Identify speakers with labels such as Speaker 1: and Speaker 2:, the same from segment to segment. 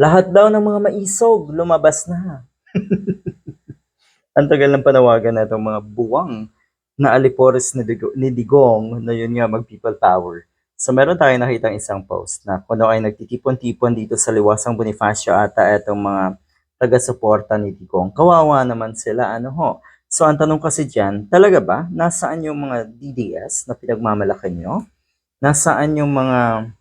Speaker 1: Lahat daw ng mga maisog, lumabas na. Ang tagal ng panawagan na itong mga buwang na alipores ni, Digo- ni Digong na yun nga mag-people power. So meron tayong nakitang isang post na kuno ay nagtitipon-tipon dito sa liwasang Bonifacio ata itong mga taga-suporta ni Digong. Kawawa naman sila, ano ho. So ang tanong kasi dyan, talaga ba? Nasaan yung mga DDS na pinagmamalaki nyo? Nasaan yung mga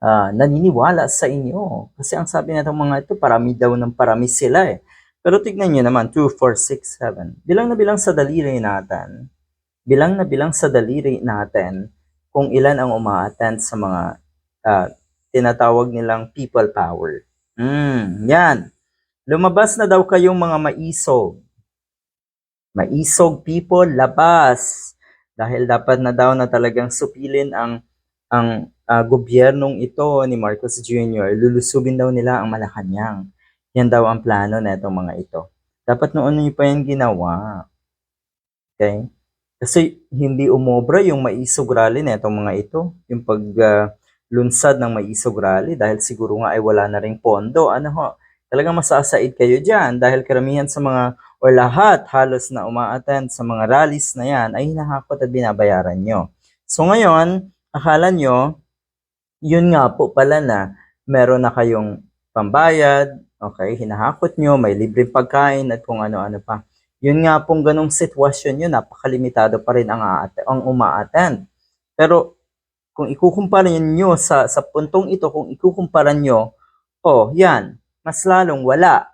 Speaker 1: ah, naniniwala sa inyo? Kasi ang sabi na mga ito, parami daw ng parami sila eh. Pero tignan nyo naman, 2, 4, 6, 7. Bilang na bilang sa daliri natin, bilang na bilang sa daliri natin, kung ilan ang uma-attend sa mga ah, tinatawag nilang people power. Hmm, yan. Lumabas na daw kayong mga maisog. Maisog people, labas. Dahil dapat na daw na talagang supilin ang ang ah, gobyernong ito ni Marcos Jr. Lulusubin daw nila ang Malacanang. Yan daw ang plano na itong mga ito. Dapat noon nyo pa yan ginawa. Okay? Kasi hindi umobra yung maisog rally na itong mga ito. Yung pag lunsad ng maisog dahil siguro nga ay wala na ring pondo. Ano ho? Talagang masasaid kayo dyan dahil karamihan sa mga or lahat halos na uma-attend sa mga rallies na yan ay hinahakot at binabayaran nyo. So ngayon, akala nyo, yun nga po pala na meron na kayong pambayad, okay, hinahakot nyo, may libreng pagkain at kung ano-ano pa. Yun nga pong ganong sitwasyon yun, napakalimitado pa rin ang, ang uma-attend. Pero kung ikukumpara nyo sa, sa puntong ito, kung ikukumpara nyo, oh, yan, mas lalong wala.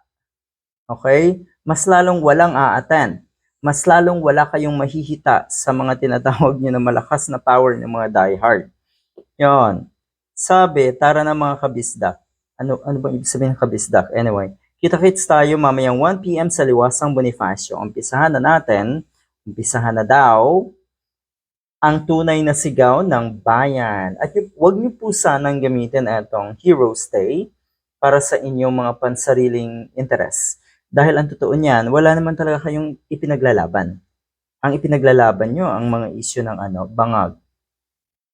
Speaker 1: Okay? Mas lalong walang a-attend. Mas lalong wala kayong mahihita sa mga tinatawag nyo na malakas na power ng mga diehard. Yon. Sabi, tara na mga kabisdak. Ano, ano ba ibig sabihin ng kabisdak? Anyway, kita-kits tayo mamayang 1pm sa Liwasang Bonifacio. Umpisahan na natin, umpisahan na daw, ang tunay na sigaw ng bayan. At huwag niyo po sanang gamitin itong Heroes Day para sa inyong mga pansariling interes. Dahil ang totoo niyan, wala naman talaga kayong ipinaglalaban. Ang ipinaglalaban nyo, ang mga issue ng ano, bangag,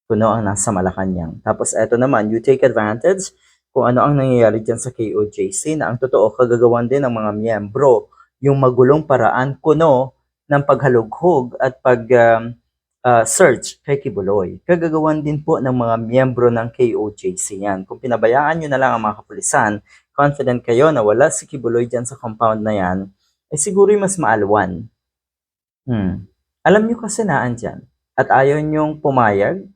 Speaker 1: kuno ang nasa Malacanang. Tapos eto naman, you take advantage kung ano ang nangyayari dyan sa KOJC na ang totoo kagagawan din ng mga miyembro yung magulong paraan kuno ng paghalughog at pag um, uh, search kay Kibuloy. Kagagawan din po ng mga miyembro ng KOJC yan. Kung pinabayaan nyo na lang ang mga kapulisan, confident kayo na wala si Kibuloy dyan sa compound na yan, ay siguro mas maalwan. Hmm. Alam nyo kasi na andyan at ayaw nyong pumayag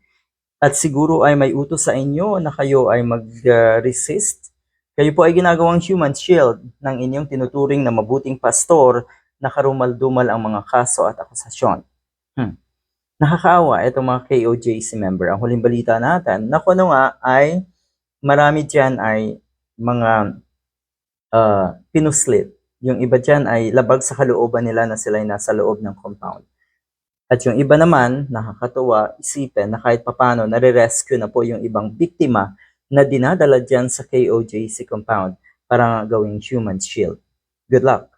Speaker 1: at siguro ay may utos sa inyo na kayo ay mag-resist. Kayo po ay ginagawang human shield ng inyong tinuturing na mabuting pastor na karumal-dumal ang mga kaso at akusasyon. Hmm. Nakakaawa itong mga KOJC member. Ang huling balita natin na kuno nga ay marami dyan ay mga uh, pinuslit. Yung iba dyan ay labag sa kalooban nila na sila ay nasa loob ng compound. At yung iba naman, nakakatuwa, isipin na kahit papano nare-rescue na po yung ibang biktima na dinadala dyan sa KOJC compound para gawing human shield. Good luck!